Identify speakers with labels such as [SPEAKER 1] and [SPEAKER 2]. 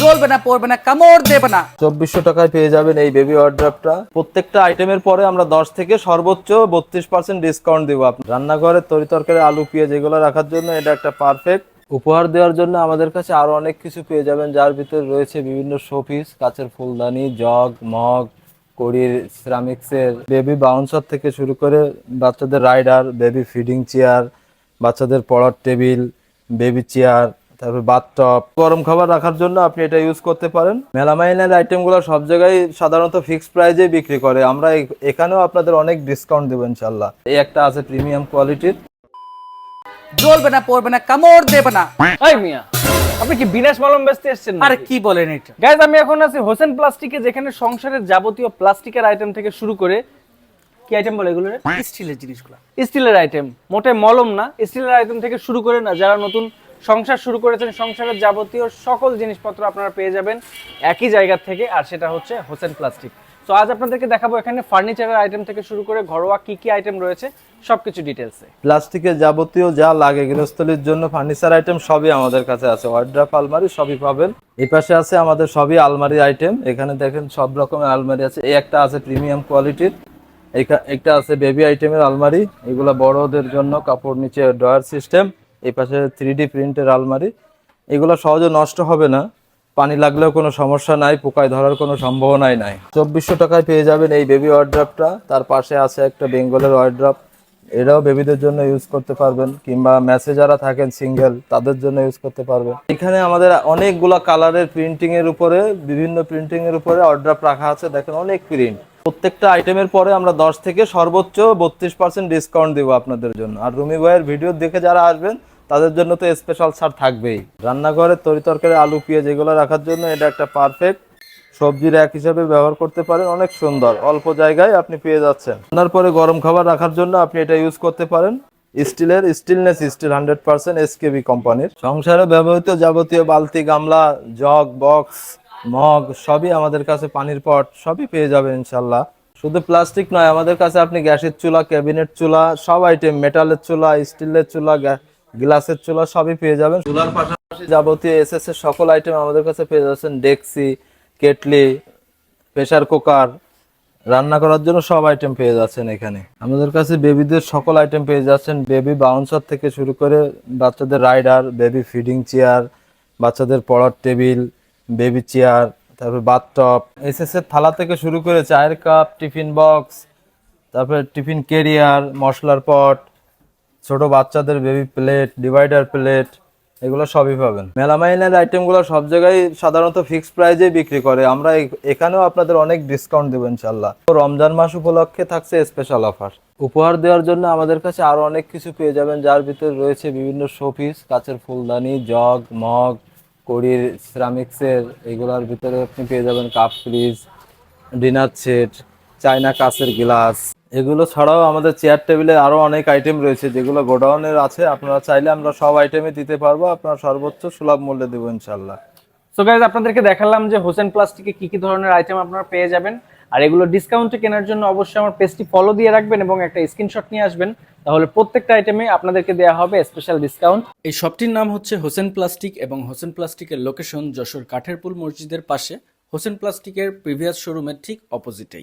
[SPEAKER 1] জ্বলবে না, পড়বে না, কামড় দেবে না।
[SPEAKER 2] চব্বিশশো টাকায় পেয়ে যাবেন এই বেবি ওয়ার্ড্রপটা প্রত্যেকটা আইটেমের পরে আমরা দশ থেকে সর্বোচ্চ বত্রিশ পার্সেন্ট ডিসকাউন্ট দিব আপনি রান্নাঘরের তরি তরকারি, আলু, পেঁয়াজ এগুলো রাখার জন্য এটা একটা পারফেক্ট উপহার দেওয়ার জন্য আমাদের কাছে আরও অনেক কিছু পেয়ে যাবেন, যার ভিতরে রয়েছে বিভিন্ন শোপিস কাচের ফুলদানি জগ মগ কড়ির সিরামিক্সের বেবি বাউন্সার থেকে শুরু করে বাচ্চাদের রাইডার বেবি ফিডিং চেয়ার বাচ্চাদের পড়ার টেবিল বেবি চেয়ার তারপর বাথটপ গরম খাবার রাখার জন্য আপনি এটা ইউজ করতে পারেন। মেলামাইনের আইটেমগুলো সব জায়গায় সাধারণত ফিক্সড প্রাইজে বিক্রি করে। আমরা এখানেও আপনাদের অনেক ডিসকাউন্ট দেবো ইনশাল্লাহ এই একটা আছে প্রিমিয়াম কোয়ালিটির
[SPEAKER 1] জ্বলবে না পড়বে না কামড় দেবে না।
[SPEAKER 3] এই মিয়া আপনি কি বিনাশ মলম বেচতে এসেছেন
[SPEAKER 1] আরে কি বলেন এটা?
[SPEAKER 3] গাইজ আমি এখন আছি হোসেন প্লাস্টিকে যেখানে সংসারের যাবতীয় প্লাস্টিকের আইটেম থেকে শুরু করে কি আইটেম বলে এগুলো
[SPEAKER 1] স্টিলের জিনিসগুলো।
[SPEAKER 3] স্টিলের আইটেম মোটে মলম না স্টিলের আইটেম থেকে শুরু করে না যারা নতুন সংসার শুরু করেছেন সংসারের যাবতীয় সকল জিনিসপত্র আপনারা পেয়ে যাবেন একই জায়গা থেকে, আর সেটা হচ্ছে হোসেন প্লাস্টিক। তো আজ আপনাদেরকে দেখাবো এখানে ফার্নিচারের আইটেম থেকে শুরু করে ঘরোয়া কি কি আইটেম রয়েছে, সবকিছু ডিটেলসে
[SPEAKER 2] প্লাস্টিকের যাবতীয় যা লাগে গৃহস্থলীর জন্য ফার্নিচার আইটেম সবই আমাদের কাছে আছে। ওয়ার্ড্রাপ, আলমারি সবই পাবেন। এই পাশে আছে আমাদের সবই আলমারি আইটেম। এখানে দেখেন সব রকমের আলমারি আছে। এই একটা আছে প্রিমিয়াম কোয়ালিটির। একটা আছে বেবি আইটেমের আলমারি। এগুলো বড়দের জন্য কাপড় নিচে ড্রয়ার সিস্টেম। এই পাশে থ্রি ডি প্রিন্টের আলমারি, এগুলো সহজে নষ্ট হবে না। পানি লাগলেও কোনো সমস্যা নাই, পোকায় ধরার কোনো সম্ভাবনাই নাই। চব্বিশশো টাকায় পেয়ে যাবেন এই বেবি ওয়ার্ড্রাপটা তার পাশে আছে একটা বেঙ্গলের ওয়ার্ড্রাপ এরাও বেবিদের জন্য ইউজ করতে পারবেন, কিংবা ম্যাসে যারা থাকেন সিঙ্গেল তাদের জন্য ইউজ করতে পারবেন। এখানে আমাদের অনেকগুলা কালারের প্রিন্টিং এর উপরে, বিভিন্ন প্রিন্টিং এর উপরে অর্ডার রাখা আছে। দেখেন অনেক প্রিন্ট প্রত্যেকটা আইটেমের পরে আমরা দশ থেকে সর্বোচ্চ বত্রিশ পার্সেন্ট ডিসকাউন্ট দিব আপনাদের জন্য। আর রুমি ভাইয়ের ভিডিও দেখে যারা আসবেন তাদের জন্য তো স্পেশাল ছাড় থাকবেই। রান্নাঘরের তরি তরকারি, আলু, পেঁয়াজ এগুলো রাখার জন্য এটা একটা পারফেক্ট সবজির এক হিসাবে ব্যবহার করতে পারেন, অনেক সুন্দর। অল্প জায়গায় আপনি পেয়ে যাচ্ছেন। রান্নার পরে গরম খাবার রাখার জন্য আপনি এটা ইউজ করতে পারেন। স্টিলের stillness steel hundred percent SKB কোম্পানির সংসারে ব্যবহৃত যাবতীয় বালতি, গামলা, জগ বক্স মগ, সবই আমাদের কাছে পানির পট, সবই পেয়ে যাবেন ইনশাল্লাহ শুধু প্লাস্টিক নয়, আমাদের কাছে আপনি গ্যাসের চুলা ক্যাবিনেট চুলা, সব আইটেম মেটালের চুলা স্টিলের চুলা গ্লাসের চুলা সবই পেয়ে যাবেন। চুলার পাশাপাশি যাবতীয় এসএস এর সকল আইটেম আমাদের কাছে পেয়ে যাচ্ছেন। ডেক্সি কেটলি প্রেসার কুকার রান্না করার জন্য সব আইটেম পেয়ে যাচ্ছেন এখানে। আমাদের কাছে বেবিদের সকল আইটেম পেয়ে যাচ্ছেন। বেবি বাউন্সার থেকে শুরু করে বাচ্চাদের রাইডার বেবি ফিডিং চেয়ার বাচ্চাদের পড়ার টেবিল বেবি চেয়ার তারপর বাথটপ এসএস এর থালা থেকে শুরু করে চায়ের কাপ টিফিন বক্স তারপরে টিফিন কেরিয়ার মশলার পট ছোট বাচ্চাদের বেবি প্লেট ডিভাইডার প্লেট এগুলো সবই পাবেন। মেলামাইনের আইটেমগুলো সব জায়গায় সাধারণত ফিক্সড প্রাইজে বিক্রি করে। আমরা এখানেও আপনাদের অনেক ডিসকাউন্ট দেবো ইনশাল্লাহ রমজান মাস উপলক্ষে থাকছে স্পেশাল অফার উপহার দেওয়ার জন্য আমাদের কাছে আরও অনেক কিছু পেয়ে যাবেন, যার ভিতরে রয়েছে বিভিন্ন শোপিস কাচের ফুলদানি জগ মগ কড়ির সিরামিক্সের এগুলোর ভিতরে আপনি পেয়ে যাবেন cup fridge dinner set china কাচের গ্লাস এগুলো ছাড়াও আমাদের চেয়ার টেবিলে আরও অনেক আইটেম রয়েছে যেগুলো গোডাউনের আছে। আপনারা চাইলে আমরা সব আইটেমই দিতে পারব। আপনার সর্বোচ্চ সুলভ মূল্যে দেবো ইনশাল্লাহ
[SPEAKER 3] সো গাইজ আপনাদেরকে দেখালাম যে হোসেন প্লাস্টিকে কি কি ধরনের আইটেম আপনারা পেয়ে যাবেন। আর এগুলো ডিসকাউন্টে কেনার জন্য অবশ্যই আমার পেজটি ফলো দিয়ে রাখবেন এবং একটা স্ক্রিনশট নিয়ে আসবেন। তাহলে প্রত্যেকটা আইটেমে আপনাদেরকে দেওয়া হবে স্পেশাল ডিসকাউন্ট
[SPEAKER 4] এই শপটির নাম হচ্ছে হোসেন প্লাস্টিক এবং হোসেন প্লাস্টিকের লোকেশন যশোর কাঠেরপুল মসজিদের পাশে। হোসেন প্লাস্টিকের প্রিভিয়াস শোরুমের ঠিক অপোজিটেই